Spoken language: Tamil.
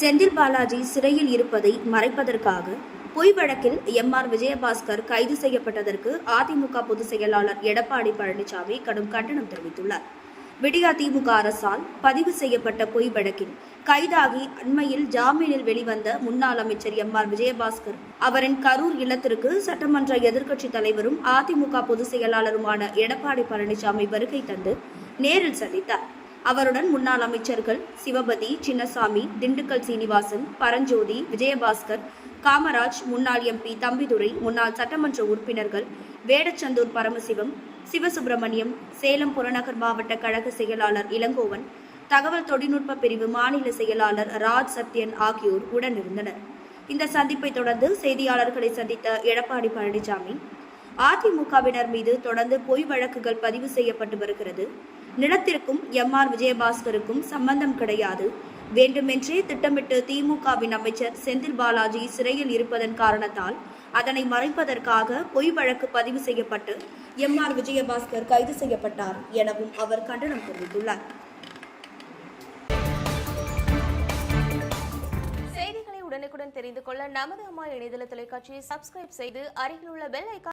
செந்தில் பாலாஜி சிறையில் இருப்பதை மறைப்பதற்காக பொய் வழக்கில் எம் ஆர் விஜயபாஸ்கர் கைது செய்யப்பட்டதற்கு அதிமுக பொதுச் செயலாளர் எடப்பாடி பழனிசாமி கடும் கண்டனம் தெரிவித்துள்ளார். விடியா திமுக அரசால் பதிவு செய்யப்பட்ட பொய் வழக்கில் கைதாகி அண்மையில் ஜாமீனில் வெளிவந்த முன்னாள் அமைச்சர் எம் ஆர் விஜயபாஸ்கர் அவரின் கரூர் இல்லத்திற்கு சட்டமன்ற எதிர்க்கட்சித் தலைவரும் அதிமுக பொதுச் செயலாளருமான எடப்பாடி பழனிசாமி வருகை தந்து நேரில் சந்தித்தார். அவருடன் முன்னாள் அமைச்சர்கள் சிவபதி சின்னசாமி திண்டுக்கல் சீனிவாசன் பரஞ்சோதி விஜயபாஸ்கர் காமராஜ் முன்னாள் எம்பி தம்பிதுரை முன்னாள் சட்டமன்ற உறுப்பினர்கள் வேடச்சந்தூர் பரமசிவம் சிவசுப்பிரமணியம் சேலம் புறநகர் மாவட்ட கழக செயலாளர் இளங்கோவன் தகவல் தொழில்நுட்ப பிரிவு மாநில செயலாளர் ராஜ் சத்யன் ஆகியோர் உடனிருந்தனர். இந்த சந்திப்பை தொடர்ந்து செய்தியாளர்களை சந்தித்த எடப்பாடி பழனிசாமி அதிமுகவினர் மீது தொடர்ந்து பொய் வழக்குகள் பதிவு செய்யப்பட்டு வருகிறது. நிலத்திற்கும் எம் ஆர் விஜயபாஸ்கருக்கும் சம்பந்தம் கிடையாது. வேண்டுமென்றே திட்டமிட்டு திமுகவின் அமைச்சர் செந்தில் பாலாஜி சிறையில் இருப்பதன் காரணத்தால் அதனை மறைப்பதற்காக பொய் வழக்கு பதிவு செய்யப்பட்டு எம் ஆர் விஜயபாஸ்கர் கைது செய்யப்பட்டார் எனவும் அவர் கண்டனம் தெரிவித்துள்ளார். செய்திகளை உடனுக்குடன் தெரிந்து கொள்ள நமது அம்மா இணையதள தொலைக்காட்சியை சப்ஸ்கிரைப் செய்து அருகில் உள்ள பெல் ஐக்கான்